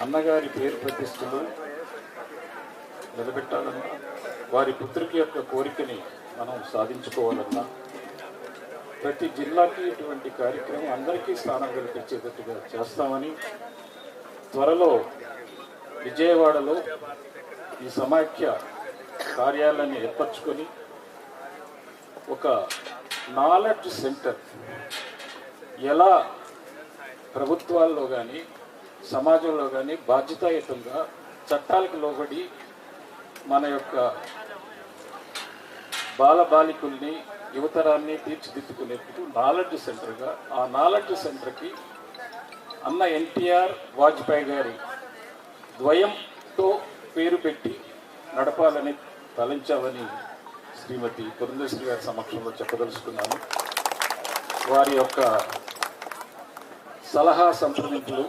అన్నగారి పేరు ప్రతిష్టలు నిలబెట్టాలన్నా వారి పుత్రికి యొక్క కోరికని మనం సాధించుకోవాలన్నా ప్రతి జిల్లాకి ఇటువంటి కార్యక్రమం అందరికీ స్థానం కల్పించేటట్టుగా చేస్తామని త్వరలో విజయవాడలో ఈ సమాఖ్య కార్యాలయాన్ని ఏర్పరచుకొని ఒక నాలెడ్జ్ సెంటర్ ఎలా ప్రభుత్వాల్లో కానీ సమాజంలో కానీ బాధ్యతాయుతంగా చట్టాలకు లోబడి మన యొక్క బాలబాలికుల్ని యువతరాన్ని తీర్చిదిద్దుకునేందుకు నాలెడ్జ్ సెంటర్గా ఆ నాలెడ్జ్ సెంటర్కి అన్న ఎన్టీఆర్ వాజ్పేయి గారి ద్వయంతో పేరు పెట్టి నడపాలని తలంచామని శ్రీమతి పురంధేశ్వరి గారి సమక్షంలో చెప్పదలుచుకున్నాను. వారి యొక్క సలహా సంప్రదింపులు